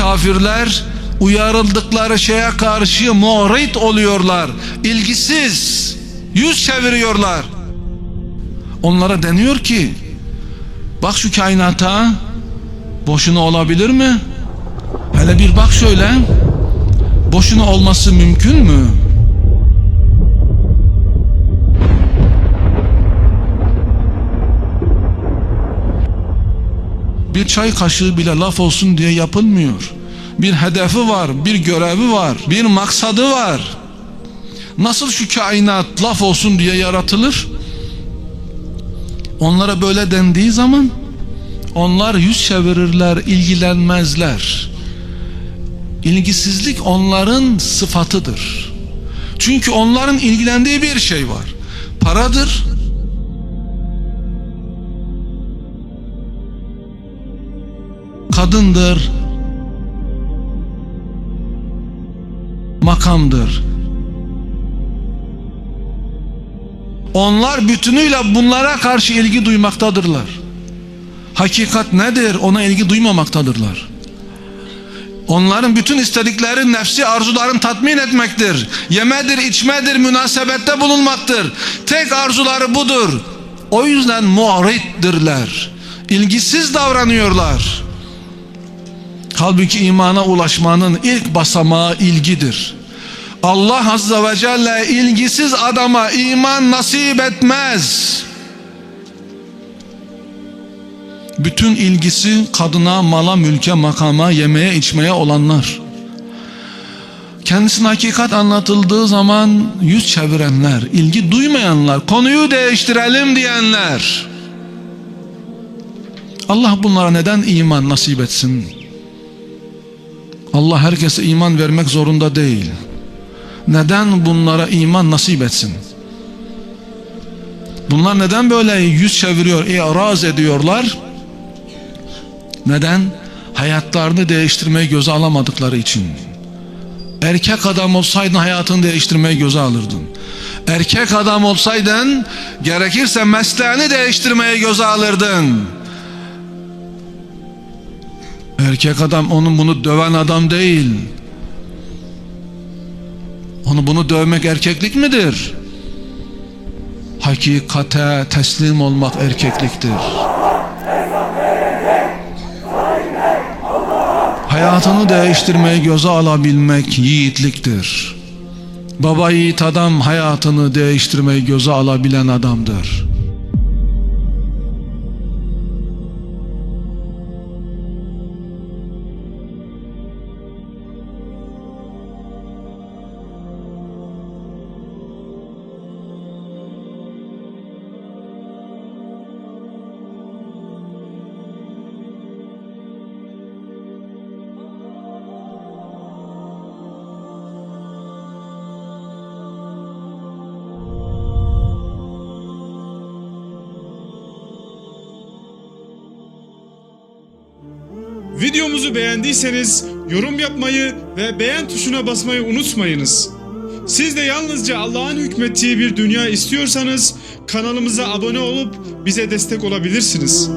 Kafirler uyarıldıkları şeye karşı muğrit oluyorlar. ilgisiz, yüz çeviriyorlar. Onlara deniyor ki bak şu kainata boşuna olabilir mi? Hele bir bak şöyle boşuna olması mümkün mü? Bir çay kaşığı bile laf olsun diye yapılmıyor. Bir hedefi var, bir görevi var, bir maksadı var. Nasıl şu kainat laf olsun diye yaratılır? Onlara böyle dendiği zaman onlar yüz çevirirler, ilgilenmezler. İlgisizlik onların sıfatıdır. Çünkü onların ilgilendiği bir şey var. Paradır, kadındır, makamdır. Onlar bütünüyle bunlara karşı ilgi duymaktadırlar. Hakikat nedir? Ona ilgi duymamaktadırlar. Onların bütün istedikleri nefsi arzularını tatmin etmektir. Yemedir, içmedir, münasebette bulunmaktır. Tek arzuları budur. O yüzden mu'rittirler. İlgisiz davranıyorlar. Halbuki imana ulaşmanın ilk basamağı ilgidir. Allah Azze ve Celle ilgisiz adama iman nasip etmez. Bütün ilgisi kadına, mala, mülke, makama, yemeğe, içmeye olanlar. Kendisine hakikat anlatıldığı zaman yüz çevirenler, ilgi duymayanlar, konuyu değiştirelim diyenler. Allah bunlara neden iman nasip etsin? Allah herkese iman vermek zorunda değil. Neden bunlara iman nasip etsin? Bunlar neden böyle yüz çeviriyor, iraz ediyorlar? Neden? Hayatlarını değiştirmeyi göze alamadıkları için. Erkek adam olsaydın hayatını değiştirmeyi göze alırdın. Erkek adam olsaydın gerekirse mesleğini değiştirmeyi göze alırdın. Erkek adam onun bunu döven adam değil. Onu bunu dövmek erkeklik midir? Hakikate teslim olmak erkekliktir. Hayatını değiştirmeyi göze alabilmek yiğitliktir. Baba yiğit adam hayatını değiştirmeyi göze alabilen adamdır. Videomuzu beğendiyseniz yorum yapmayı ve beğen tuşuna basmayı unutmayınız. Siz de yalnızca Allah'ın hükmettiği bir dünya istiyorsanız kanalımıza abone olup bize destek olabilirsiniz.